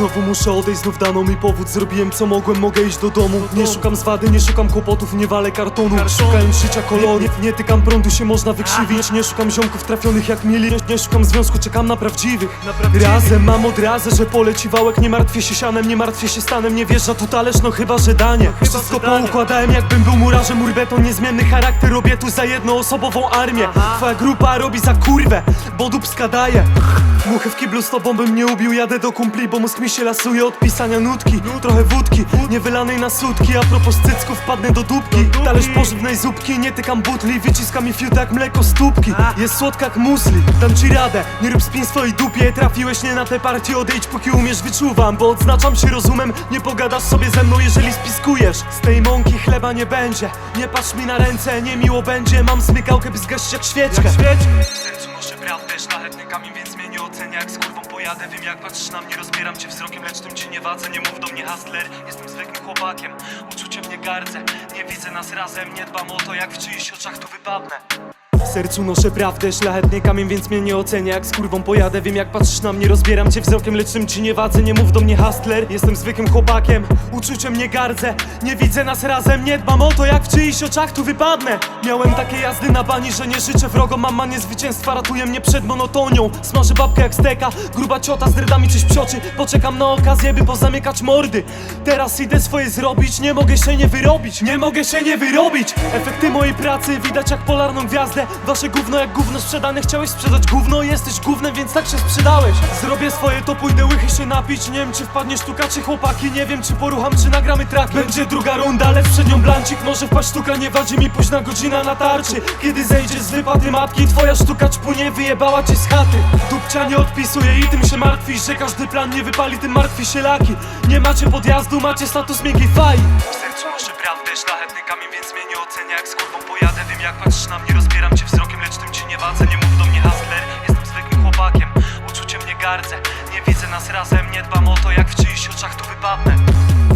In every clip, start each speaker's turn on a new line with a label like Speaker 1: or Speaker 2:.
Speaker 1: Znowu muszę odejść, znów dano mi powód. Zrobiłem co mogłem, mogę iść do domu. Nie szukam zwady, nie szukam kłopotów, nie walę kartonu. Szukałem życia kolory, nie, nie tykam prądu, się można wykrzywić. Nie szukam ziomków trafionych jak mili. Nie, nie szukam związku, czekam na prawdziwych. Razem mam od razy, że poleci wałek. Nie martwię się sianem, nie martwię się stanem. Nie wjeżdża tu talerz, no chyba, że danie. Wszystko poukładałem jakbym był murarzem. Mój beton, niezmienny charakter. Robię tu za jednoosobową armię. Twoja grupa robi za kurwę, bo dupska daje Muchy w kiblu z tobą bym nie ubił Jadę do kumpli, bo mózg mi się lasuje od pisania nutki. Trochę wódki, nie wylanej na sutki. A propos cycków, wpadnę do dupki. Talerz pożywnej zupki, nie tykam butli. Wyciska mi fiut jak mleko z tubki Jest słodka jak musli, dam ci radę. Nie rób spin swojej dupie, trafiłeś nie na tę partię Odejdź póki umiesz, wyczuwam Bo odznaczam się rozumem, nie pogadasz sobie ze mną Jeżeli spiskujesz, z tej mąki chleba nie będzie. Nie patrz mi na ręce, nie miło będzie. Mam smykałkę, by zgasić jak świeczkę. W sercu noszę prawdę, szlachetny kamień, więc mnie ocenia Jak z kurwą pojadę, wiem jak patrzysz na mnie Rozbieram cię wzrokiem, lecz tym ci nie wadzę. Nie mów do mnie hustler, jestem zwykłym chłopakiem. Uczuciem nie gardzę, nie widzę nas razem. Nie dbam o to, jak w czyichś oczach tu wypadnę sercu noszę prawdę, szlachetny kamień, więc mnie nie ocenia. Jak z kurwą pojadę, wiem jak patrzysz na mnie. Rozbieram cię wzrokiem, lecz czym ci nie wadzę? Nie mów do mnie hustler, jestem zwykłym chłopakiem Uczuciem nie gardzę, nie widzę nas razem Nie dbam o to, jak w czyichś oczach tu wypadnę. Miałem takie jazdy na bani, że nie życzę wrogom. Mam manię zwycięstwa, ratuje mnie przed monotonią. Smażę babkę jak steka, gruba ciota z dredami coś psioczy Poczekam na okazję, by pozamykać mordy. Teraz idę swoje zrobić, nie mogę się nie wyrobić. Nie mogę się nie wyrobić. Efekty mojej pracy widać jak polarną gwiazdę Wasze gówno jak gówno sprzedane Chciałeś sprzedać gówno, jesteś gównem, więc tak się sprzedałeś. Zrobię swoje, to pójdę łychy się napić. Nie wiem czy wpadnie sztuka czy chłopaki Nie wiem czy porucham, czy nagramy traki. Będzie druga runda, lecz przed nią blancik. Może wpaść sztuka, nie wadzi mi późna godzina na tarczy. Kiedy zejdzie z wypady matki Twoja sztuka czpunie wyjebała cię z chaty. Dupcia nie odpisuje i tym się martwisz Że każdy plan nie wypali, tym martwi się laki. Nie macie podjazdu, macie status miękkiej faj W sercu noszę prawdę, szlachetny kamień, więc mnie nie ocenia Jak z kurwą pojadę, wiem jak patrzysz na mnie Rozbieram cię wzrokiem, lecz tym ci nie wadzę. Nie mów do mnie hustler, jestem zwykłym chłopakiem. Uczuciem nie gardzę, nie widzę nas razem Nie dbam o to, jak w czyichś oczach tu wypadnę.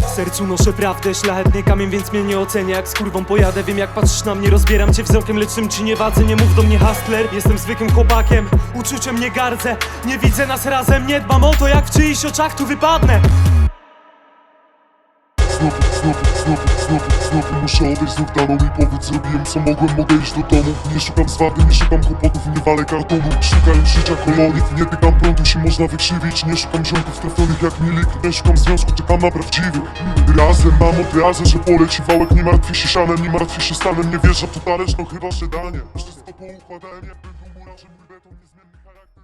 Speaker 1: W sercu noszę prawdę, szlachetny kamień, więc mnie nie ocenia. Jak z kurwą pojadę, wiem jak patrzysz na mnie. Rozbieram cię wzrokiem, lecz czym ci nie wadzę. Nie mów do mnie hustler, jestem zwykłym chłopakiem. Uczuciem nie gardzę, nie widzę nas razem Nie dbam o to, jak w czyichś oczach tu wypadnę
Speaker 2: znowu, znowu, znowu muszę odejść, znów dano mi powód Zrobiłem co mogłem, mogę iść do domu. Nie szukam zwady, nie szukam kłopotów, nie walę kartonu. Szukałem życia kolorit, nie tykam prądu, się można wykrzywić. Nie szukam ziomków trafionych jak milik, nie szukam związku, czekam na prawdziwych Razem mam od razy, że poleci wałek Nie martwię się sianem, nie martwię się stanem. Nie wierzę w to talerz, no chyba że danie. Wszystko poukładałem, jakbym był murarzem beton, niezmienny charakter,